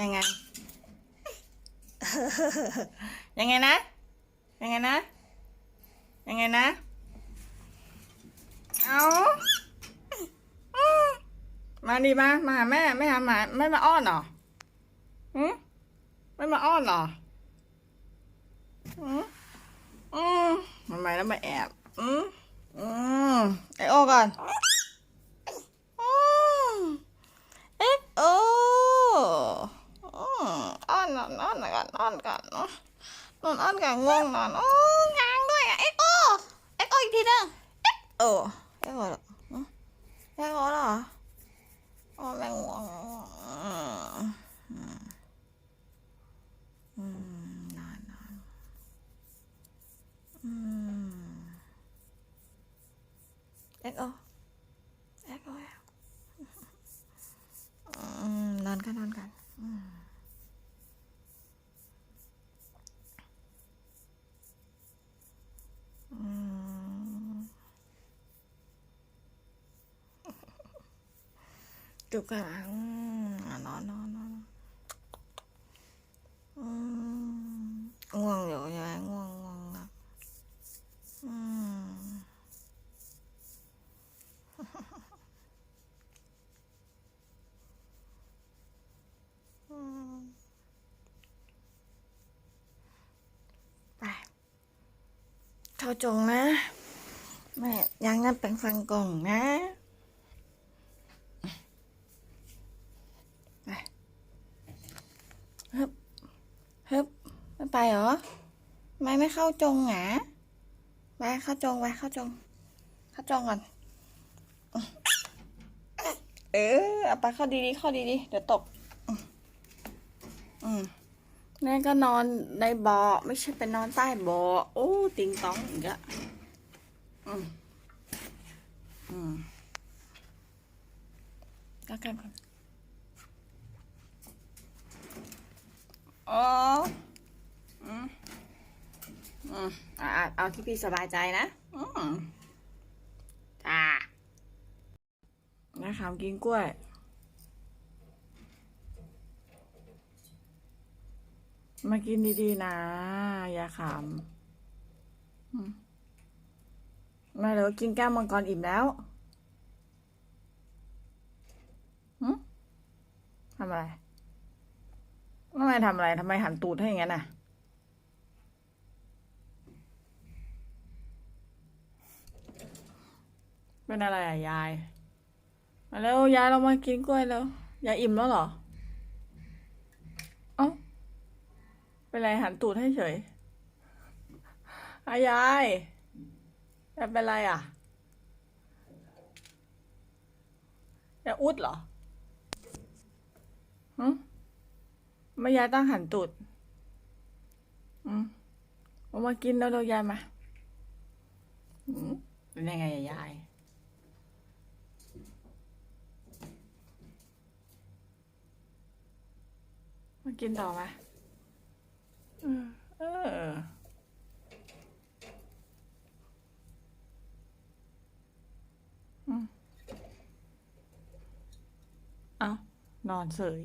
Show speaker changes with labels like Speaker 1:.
Speaker 1: ยังไง ยังไงนะ ยังไงนะ ยังไงนะ เอามาดีมา มาหาแม่ ไม่หาหมา ไม่มาอ้อนหรอหืมไม่มาอ้อนหรออืมอืมทำไมแล้วมาแอบ อืมอืมไอโอก่อนอืมเอ็กโออืมอ้ อนนอนอ้อนก่อนอนก่อนเนาะนอนอ้อนก่อนง่วงนอนโอ้ยางด้วยอะเอ็กโอเอ็กโออีกทีนึงเอ็กโอเอ็กโอเหรอเอ็กโอเหรอโอ้แม่งง่วงอืมนอนนอนอืมเอ็กโอเอ็กโออืมนอนกันนอนกันอืม อืม จุกจังอะนอนนอนนอนอืมง่วงอยู่ใช่ไหมง่วงง่วงอะอืมไปเข้าจงนะ แม่ยังนั่นเป็นฟังกล่องนะไปฮึบฮึบ ไปเหรอไม่ไม่เข้าจงหงาไปเข้าจงไปเข้าจง เข้าจงก่อน เออเอาไปเข้าดีๆเข้าดีๆเดี๋ยวตก อืมนั่ก็นอนในเบ่อไม่ใช่ไปนอนใต้เบ่อโอ้ติงตองอีกอะอืมอืมก็กันก่อนอ๋อ อืมอืมอ่าเอาที่พี่สบายใจนะ อืมจ้านะครับกินกล้วยมากินดีๆนะ อย่าขำมมาเดี๋ยวกินแก้วมังกรอิ่มแล้วทำอะไรทำไมทำอะไรทำไมหันตูดให้อย่างนั้นน่ะ เป็นอะไรอะยาย มาแล้วยายเรามากินกล้วยแล้ว ยายอิ่มแล้วเหรอ เอ้า เป็นไรหันตูดให้เฉยอายายยายเป็นไรอะยายอุดเหรอหืมไม่ยายต้องหันตูด อืมเอามากินแล้วเรายายมาอืมเป็นยังไงยาย มากินต่อไหมเออเอานอนเฉย